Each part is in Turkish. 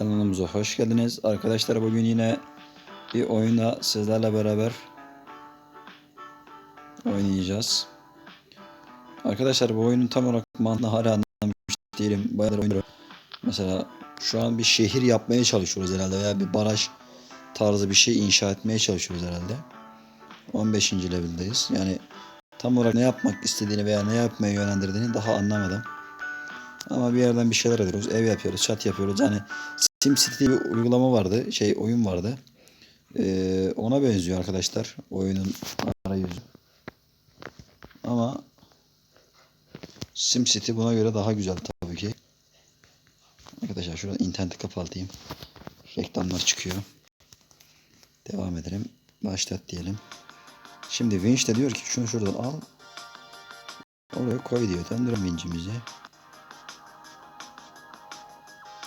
Kanalımıza hoş geldiniz. Arkadaşlar bugün yine bir oyuna sizlerle beraber oynayacağız. Arkadaşlar bu oyunun tam olarak mantığını hala anlamış değilim. Bayağıdır oynuyorum. Mesela şu an bir şehir yapmaya çalışıyoruz herhalde veya bir baraj tarzı bir şey inşa etmeye çalışıyoruz herhalde. 15. level'dayız. Yani tam olarak ne yapmak istediğini veya ne yapmaya yönlendirdiğini daha anlamadım. Ama bir yerden bir şeyler arıyoruz. Ev yapıyoruz, çat yapıyoruz. Yani SimCity diye bir uygulama vardı. Şey oyun vardı. Ee, ona benziyor arkadaşlar. Oyunun arayüzü. Ama SimCity buna göre daha güzel tabii ki. Arkadaşlar şuradan interneti kapatayım. Reklamlar çıkıyor. Devam edelim. Başlat diyelim. Şimdi Winch de diyor ki şunu şuradan al. Oraya koy diyor. Döndürün vincimizi.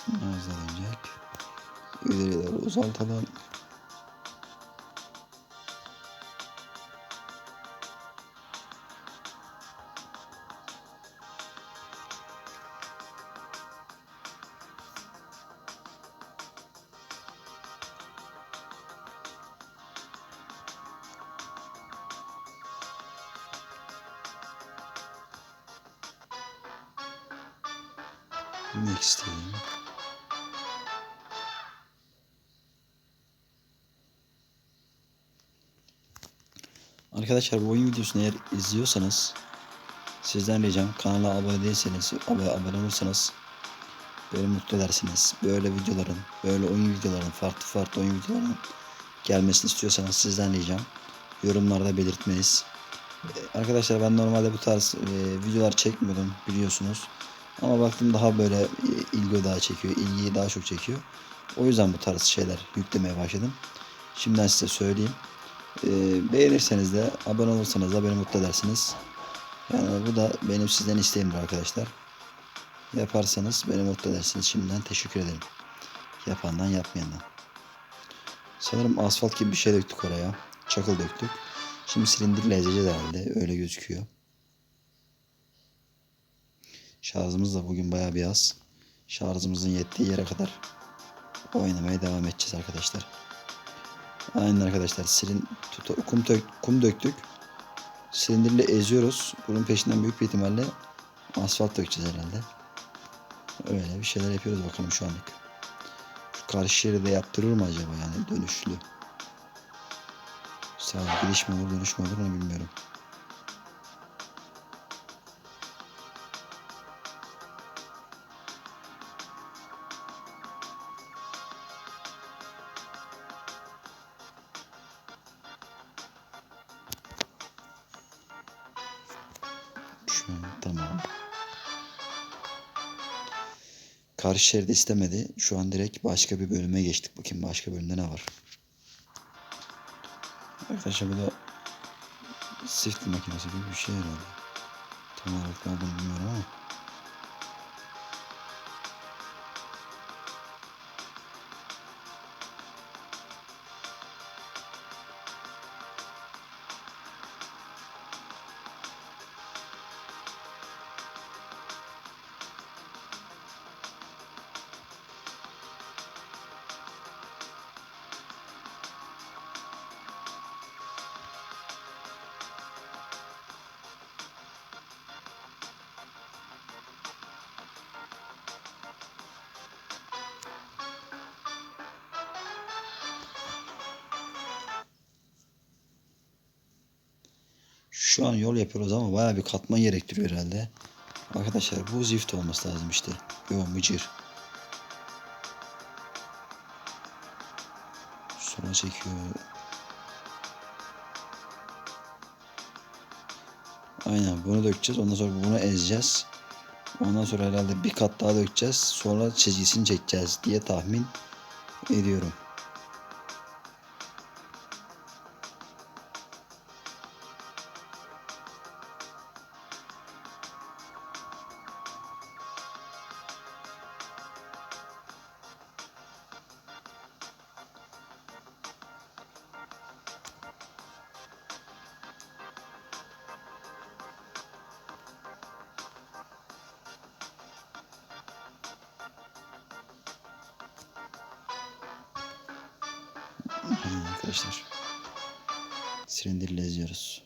Nazlanacak. İleri doğru uzaltalım. Next diyelim. Arkadaşlar bu oyun videosunu eğer izliyorsanız sizden ricam kanala abone değilseniz abone, abone olursanız beni mutlu edersiniz. Böyle videoların, böyle oyun videoların, farklı farklı oyun videolarının gelmesini istiyorsanız sizden ricam yorumlarda belirtmeniz. Ee, Arkadaşlar ben normalde bu tarz e, videolar çekmiyordum biliyorsunuz. Ama baktım daha böyle e, ilgi daha çekiyor, ilgiyi daha çok çekiyor. O yüzden bu tarz şeyler yüklemeye başladım. Şimdiden size söyleyeyim. Ee, beğenirseniz de abone olursanız da beni mutlu edersiniz. Yani bu da benim sizden isteğimdir arkadaşlar. Yaparsanız beni mutlu edersiniz. Şimdiden teşekkür ederim. Yapandan yapmayandan. Sanırım asfalt gibi bir şey döktük oraya. Çakıl döktük. Şimdi silindirle ezeceğiz herhalde. Öyle gözüküyor. Şarjımız da bugün bayağı bir az. Şarjımızın yettiği yere kadar oynamaya devam edeceğiz arkadaşlar. Aynen arkadaşlar. Silin, kum, tök, kum döktük. Silindirle eziyoruz. Bunun peşinden büyük bir ihtimalle asfalt dökeceğiz herhalde. Öyle bir şeyler yapıyoruz bakalım şu anlık. Şu karşı şeride yaptırır mı acaba yani dönüşlü? Sağ gidiş mi olur dönüş mü olur onu bilmiyorum. Tamam. Karşı şeridi istemedi. Şu an direkt başka bir bölüme geçtik. Bakayım başka bölümde ne var. Arkadaşlar bu da sift makinesi gibi bir şey herhalde. Tam olarak ne olduğunu bilmiyorum ama. Şu an yol yapıyoruz ama bayağı bir katman gerektiriyor herhalde. Arkadaşlar bu zift olması lazım işte. Yo mıcır. Sola çekiyor. Aynen bunu dökeceğiz. Ondan sonra bunu ezeceğiz. Ondan sonra herhalde bir kat daha dökeceğiz. Sonra çizgisini çekeceğiz diye tahmin ediyorum. Arkadaşlar. Silindirle eziyoruz.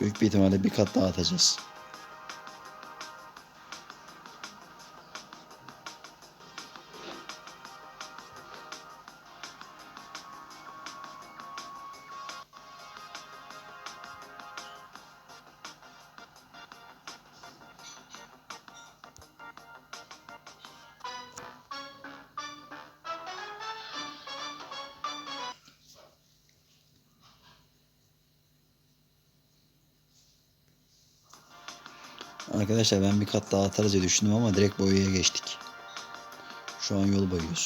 Büyük bir ihtimalle bir kat daha atacağız. Arkadaşlar ben bir kat daha atarız diye düşündüm ama direkt boyaya geçtik. Şu an yol boyuyoruz.